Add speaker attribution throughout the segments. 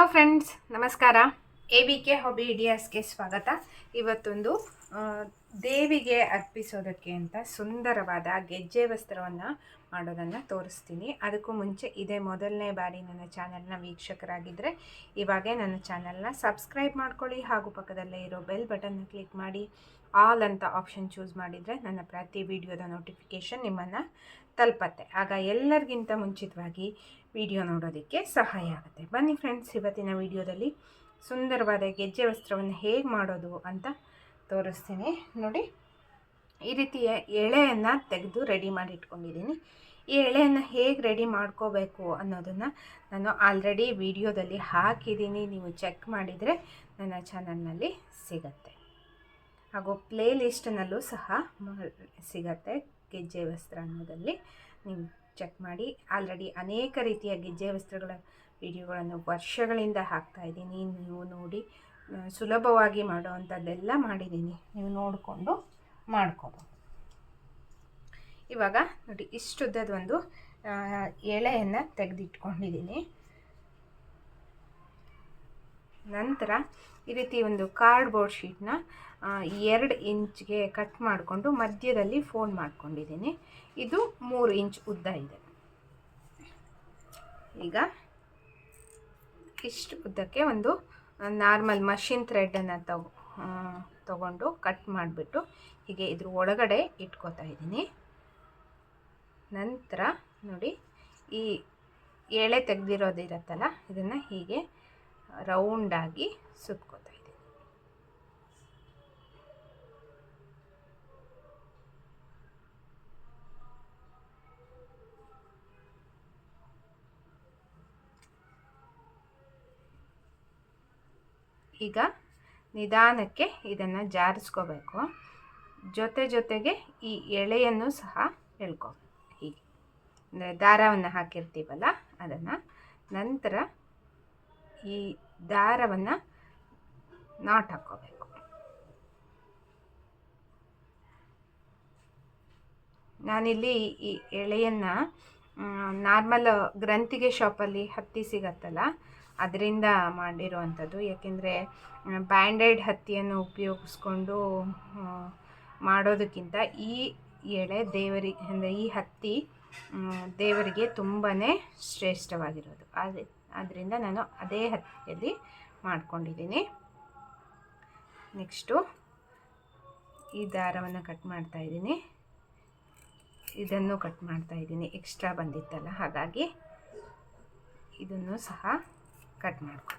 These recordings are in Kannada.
Speaker 1: ಹಲೋ ಫ್ರೆಂಡ್ಸ್ ನಮಸ್ಕಾರ. ಎ ಬಿ ಕೆ ಹಾಬಿ ಇಡಿಯಾಸ್ಗೆ ಸ್ವಾಗತ. ಇವತ್ತೊಂದು ದೇವಿಗೆ ಅರ್ಪಿಸೋದಕ್ಕೆ ಅಂತ ಸುಂದರವಾದ ಗೆಜ್ಜೆ ವಸ್ತ್ರವನ್ನು ಮಾಡೋದನ್ನು ತೋರಿಸ್ತೀನಿ. ಅದಕ್ಕೂ ಮುಂಚೆ ಇದೇ ಮೊದಲನೇ ಬಾರಿ ನನ್ನ ಚಾನಲ್ನ ವೀಕ್ಷಕರಾಗಿದ್ದರೆ ಇವಾಗೇ ನನ್ನ ಚಾನಲ್ನ ಸಬ್ಸ್ಕ್ರೈಬ್ ಮಾಡ್ಕೊಳ್ಳಿ ಹಾಗೂ ಪಕ್ಕದಲ್ಲೇ ಇರೋ ಬೆಲ್ ಬಟನ್ನ ಕ್ಲಿಕ್ ಮಾಡಿ ಆಲ್ ಅಂತ ಆಪ್ಷನ್ ಚೂಸ್ ಮಾಡಿದರೆ ನನ್ನ ಪ್ರತಿ ವಿಡಿಯೋದ ನೋಟಿಫಿಕೇಷನ್ ನಿಮ್ಮನ್ನು ತಲುಪತ್ತೆ. ಆಗ ಎಲ್ಲರಿಗಿಂತ ಮುಂಚಿತವಾಗಿ ವಿಡಿಯೋ ನೋಡೋದಕ್ಕೆ ಸಹಾಯ ಆಗುತ್ತೆ. ಬನ್ನಿ ಫ್ರೆಂಡ್ಸ್, ಇವತ್ತಿನ ವಿಡಿಯೋದಲ್ಲಿ ಸುಂದರವಾದ ಗೆಜ್ಜೆ ವಸ್ತ್ರವನ್ನು ಹೇಗೆ ಮಾಡೋದು ಅಂತ ತೋರಿಸ್ತೀನಿ. ನೋಡಿ, ಈ ರೀತಿಯ ಎಳೆಯನ್ನು ತೆಗೆದು ರೆಡಿ ಮಾಡಿ ಇಟ್ಕೊಂಡಿದ್ದೀನಿ. ಈ ಎಳೆಯನ್ನು ಹೇಗೆ ರೆಡಿ ಮಾಡ್ಕೋಬೇಕು ಅನ್ನೋದನ್ನು ನಾನು ಆಲ್ರೆಡಿ ವಿಡಿಯೋದಲ್ಲಿ ಹಾಕಿದ್ದೀನಿ. ನೀವು ಚೆಕ್ ಮಾಡಿದರೆ ನನ್ನ ಚಾನಲ್ನಲ್ಲಿ ಸಿಗತ್ತೆ. ಹಾಗೂ ಪ್ಲೇ ಲಿಸ್ಟ್ನಲ್ಲೂ ಸಹ ಸಿಗತ್ತೆ ಗೆಜ್ಜೆ ವಸ್ತ್ರ ಅನ್ನೋದಲ್ಲಿ. ನೀವು ಚೆಕ್ ಮಾಡಿ. ಆಲ್ರೆಡಿ ಅನೇಕ ರೀತಿಯ ಗೆಜ್ಜೆ ವಸ್ತ್ರಗಳ ವಿಡಿಯೋಗಳನ್ನು ವರ್ಷಗಳಿಂದ ಹಾಕ್ತಾ ಇದ್ದೀನಿ. ನೀವು ನೋಡಿ ಸುಲಭವಾಗಿ ಮಾಡೋ ಅಂಥದ್ದೆಲ್ಲ ಮಾಡಿದ್ದೀನಿ. ನೀವು ನೋಡಿಕೊಂಡು ಮಾಡ್ಕೋಬೋದು. ಇವಾಗ ನೋಡಿ ಇಷ್ಟುದ್ದದ ಒಂದು ಆ, ಎಳೆಯನ್ನು ತೆಗೆದಿಟ್ಕೊಂಡಿದ್ದೀನಿ. ನಂತರ ಈ ರೀತಿ ಒಂದು ಕಾರ್ಡ್ಬೋರ್ಡ್ ಶೀಟ್ನ ಎರಡು ಇಂಚ್ಗೆ ಕಟ್ ಮಾಡಿಕೊಂಡು ಮಧ್ಯದಲ್ಲಿ ಫೋಲ್ಡ್ ಮಾಡ್ಕೊಂಡಿದ್ದೀನಿ. ಇದು ಮೂರು ಇಂಚ್ ಉದ್ದ ಇದೆ. ಈಗ ಇಷ್ಟು ಉದ್ದಕ್ಕೆ ಒಂದು ನಾರ್ಮಲ್ ಮಷಿನ್ ಥ್ರೆಡನ್ನು ತಗೊ ತೊಗೊಂಡು ಕಟ್ ಮಾಡಿಬಿಟ್ಟು ಹೀಗೆ ಇದ್ರ ಒಳಗಡೆ ಇಟ್ಕೋತಾ ಇದ್ದೀನಿ. ನಂತರ ನೋಡಿ, ಈ ಎಳೆ ತೆಗೆದಿರೋದಿರತ್ತಲ್ಲ ಇದನ್ನು ಹೀಗೆ ರೌಂಡಾಗಿ ಸುತ್ಕೋತಾ ಇದ್ದೀನಿ ಈಗ ನಿಧಾನಕ್ಕೆ ಇದನ್ನು ಜಾರಿಸ್ಕೋಬೇಕು. ಜೊತೆ ಜೊತೆಗೆ ಈ ಎಳೆಯನ್ನು ಸಹ ಎಳ್ಕೋಬೇಕು ಹೀಗೆ. ಅಂದರೆ ದಾರವನ್ನು ಹಾಕಿರ್ತೀವಲ್ಲ, ಅದನ್ನು. ನಂತರ ಈ ದಾರವನ್ನು ನಾಟ್ ಹಾಕ್ಕೋಬೇಕು. ನಾನಿಲ್ಲಿ ಈ ಎಳೆಯನ್ನು ನಾರ್ಮಲ್ ಗ್ರಂಥಿಗೆ ಶಾಪಲ್ಲಿ ಹತ್ತಿ ಸಿಗತ್ತಲ್ಲ ಅದರಿಂದ ಮಾಡಿರುವಂಥದ್ದು. ಯಾಕೆಂದರೆ ಬ್ಯಾಂಡೆಡ್ ಹತ್ತಿಯನ್ನು ಉಪಯೋಗಿಸ್ಕೊಂಡು ಮಾಡೋದಕ್ಕಿಂತ ಈ ಎಳೆ ದೇವರಿಗೆ ಅಂದರೆ ಈ ಹತ್ತಿ ದೇವರಿಗೆ ತುಂಬಾ ಶ್ರೇಷ್ಠವಾಗಿರೋದು. ಆದರೆ ಆದ್ದರಿಂದ ನಾನು ಅದೇ ಹತ್ತಿಯಲ್ಲಿ ಮಾಡ್ಕೊಂಡಿದ್ದೀನಿ. ನೆಕ್ಸ್ಟು, ಈ ದಾರವನ್ನು ಕಟ್ ಮಾಡ್ತಾ ಇದ್ದೀನಿ. ಇದನ್ನು ಕಟ್ ಮಾಡ್ತಾ ಇದ್ದೀನಿ. ಎಕ್ಸ್ಟ್ರಾ ಬಂದಿತ್ತಲ್ಲ, ಹಾಗಾಗಿ ಇದನ್ನು ಸಹ ಕಟ್ ಮಾಡ್ಕೊತಾ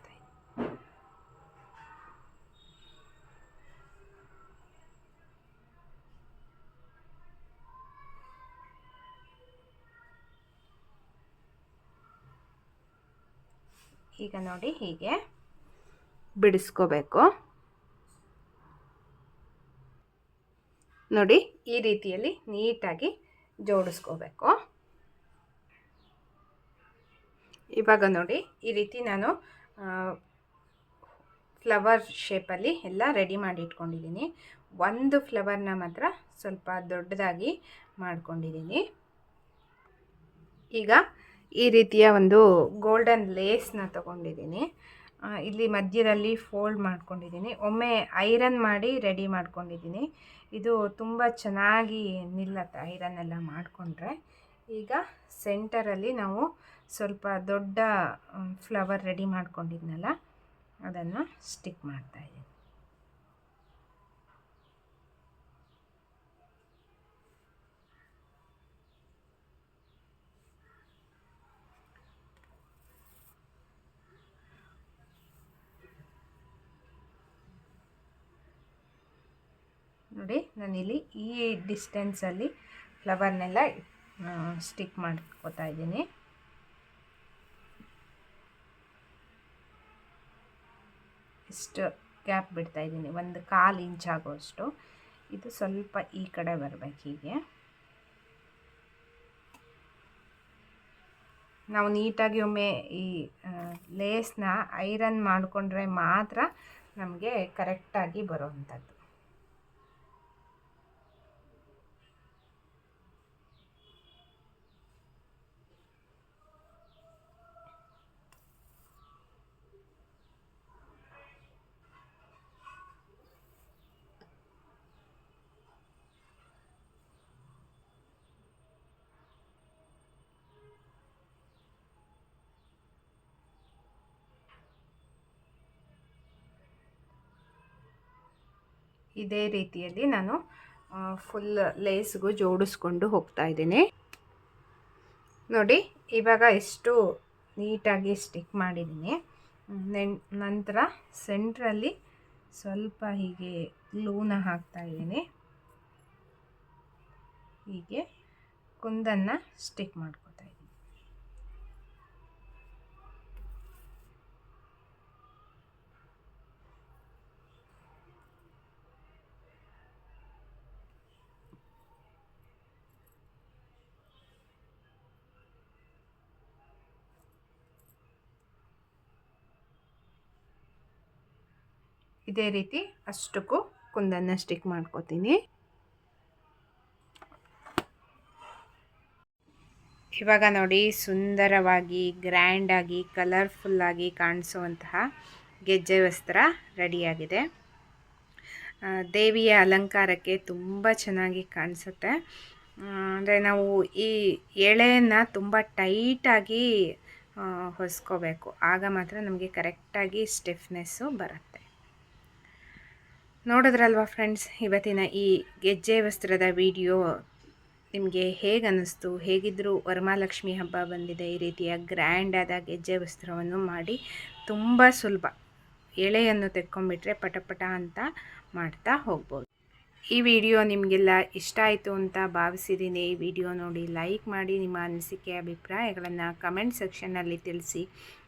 Speaker 1: ಈಗ ನೋಡಿ ಹೀಗೆ ಬಿಡಿಸ್ಕೋಬೇಕು. ನೋಡಿ ಈ ರೀತಿಯಲ್ಲಿ ನೀಟಾಗಿ ಜೋಡಿಸ್ಕೋಬೇಕು. ಇವಾಗ ನೋಡಿ, ಈ ರೀತಿ ನಾನು ಫ್ಲವರ್ ಶೇಪಲ್ಲಿ ಎಲ್ಲ ರೆಡಿ ಮಾಡಿ ಇಟ್ಕೊಂಡಿದ್ದೀನಿ. ಒಂದು ಫ್ಲವರ್ನ ಮಾತ್ರ ಸ್ವಲ್ಪ ದೊಡ್ಡದಾಗಿ ಮಾಡ್ಕೊಂಡಿದ್ದೀನಿ. ಈಗ ಈ ರೀತಿಯ ಒಂದು ಗೋಲ್ಡನ್ ಲೇಸ್ನ ತಗೊಂಡಿದ್ದೀನಿ. ಇಲ್ಲಿ ಮಧ್ಯದಲ್ಲಿ ಫೋಲ್ಡ್ ಮಾಡ್ಕೊಂಡಿದ್ದೀನಿ. ಒಮ್ಮೆ ಐರನ್ ಮಾಡಿ ರೆಡಿ ಮಾಡ್ಕೊಂಡಿದ್ದೀನಿ. ಇದು ತುಂಬ ಚೆನ್ನಾಗಿ ನಿಲ್ಲತ್ತೆ ಐರನ್ ಎಲ್ಲ ಮಾಡಿಕೊಂಡ್ರೆ. ಈಗ ಸೆಂಟರಲ್ಲಿ ನಾವು ಸ್ವಲ್ಪ ದೊಡ್ಡ ಫ್ಲವರ್ ರೆಡಿ ಮಾಡ್ಕೊಂಡಿದ್ನಲ್ಲ, ಅದನ್ನು ಸ್ಟಿಕ್ ಮಾಡ್ತಾಯಿದ್ದೀನಿ ನೋಡಿ, ನಾನಿಲ್ಲಿ ಈ ಡಿಸ್ಟೆನ್ಸಲ್ಲಿ ಫ್ಲವರ್ನೆಲ್ಲ ಸ್ಟಿಕ್ ಮಾಡ್ಕೋತಾ ಇದ್ದೀನಿ. ಇಷ್ಟು ಗ್ಯಾಪ್ ಬಿಡ್ತಾ ಇದ್ದೀನಿ. ಒಂದು ಕಾಲು ಇಂಚ್ ಆಗೋಷ್ಟು. ಇದು ಸ್ವಲ್ಪ ಈ ಕಡೆ ಬರಬೇಕು ಹೀಗೆ. ನಾವು ನೀಟಾಗಿ ಒಮ್ಮೆ ಈ ಲೇಸ್ನ ಐರನ್ ಮಾಡಿಕೊಂಡ್ರೆ ಮಾತ್ರ ನಮಗೆ ಕರೆಕ್ಟಾಗಿ ಬರೋವಂಥದ್ದು. ಇದೇ ರೀತಿಯಲ್ಲಿ ನಾನು ಫುಲ್ ಲೇಸ್ಗೂ ಜೋಡಿಸ್ಕೊಂಡು ಹೋಗ್ತಾ ಇದ್ದೀನಿ. ನೋಡಿ, ಇವಾಗ ಎಷ್ಟು ನೀಟಾಗಿ ಸ್ಟಿಕ್ ಮಾಡಿದ್ದೀನಿ. ನೆನ್, ನಂತರ ಸೆಂಟ್ರಲ್ಲಿ ಸ್ವಲ್ಪ ಹೀಗೆ ಲೂನ ಹಾಕ್ತಾ ಇದ್ದೀನಿ. ಹೀಗೆ ಕುಂದನ್ನು ಸ್ಟಿಕ್ ಮಾಡ್ಕೊತಾ ಇದ್ದೀನಿ ಇದೇ ರೀತಿ ಅಷ್ಟಕ್ಕೂ ಕುಂದನ್ನು ಸ್ಟಿಕ್ ಮಾಡ್ಕೋತೀನಿ. ಇವಾಗ ನೋಡಿ ಸುಂದರವಾಗಿ ಗ್ರ್ಯಾಂಡಾಗಿ ಕಲರ್ಫುಲ್ಲಾಗಿ ಕಾಣಿಸುವಂತಹ ಗೆಜ್ಜೆ ವಸ್ತ್ರ ರೆಡಿಯಾಗಿದೆ. ದೇವಿಯ ಅಲಂಕಾರಕ್ಕೆ ತುಂಬ ಚೆನ್ನಾಗಿ ಕಾಣಿಸುತ್ತೆ. ಅಂದರೆ ನಾವು ಈ ಎಳೆಯನ್ನು ತುಂಬ ಟೈಟಾಗಿ ಹೊಸ್ಕೋಬೇಕು. ಆಗ ಮಾತ್ರ ನಮಗೆ ಕರೆಕ್ಟಾಗಿ ಸ್ಟಿಫ್ನೆಸ್ಸು ಬರುತ್ತೆ. ನೋಡಿದ್ರಲ್ವಾ ಫ್ರೆಂಡ್ಸ್, ಇವತ್ತಿನ ಈ ಗೆಜ್ಜೆ ವಸ್ತ್ರದ ವಿಡಿಯೋ ನಿಮಗೆ ಹೇಗೆ ಅನ್ನಿಸ್ತು ಹೇಗಿದ್ದರೂ ವರಮಹಾಲಕ್ಷ್ಮಿ ಹಬ್ಬ ಬಂದಿದೆ, ಈ ರೀತಿಯ ಗ್ರ್ಯಾಂಡಾದ ಗೆಜ್ಜೆ ವಸ್ತ್ರವನ್ನು ಮಾಡಿ ತುಂಬ ಸುಲಭ. ಎಳೆಯನ್ನು ತೆಕ್ಕೊಂಬಿಟ್ರೆ ಪಟಪಟ ಪಟ ಅಂತ ಮಾಡ್ತಾ ಹೋಗ್ಬೋದು. ಈ ವಿಡಿಯೋ ನಿಮಗೆಲ್ಲ ಇಷ್ಟ ಆಯಿತು ಅಂತ ಭಾವಿಸಿದ್ದೀನಿ. ಈ ವಿಡಿಯೋ ನೋಡಿ ಲೈಕ್ ಮಾಡಿ ನಿಮ್ಮ ಅನಿಸಿಕೆ, ಅಭಿಪ್ರಾಯಗಳನ್ನು ಕಮೆಂಟ್ ಸೆಕ್ಷನ್ನಲ್ಲಿ ತಿಳಿಸಿ.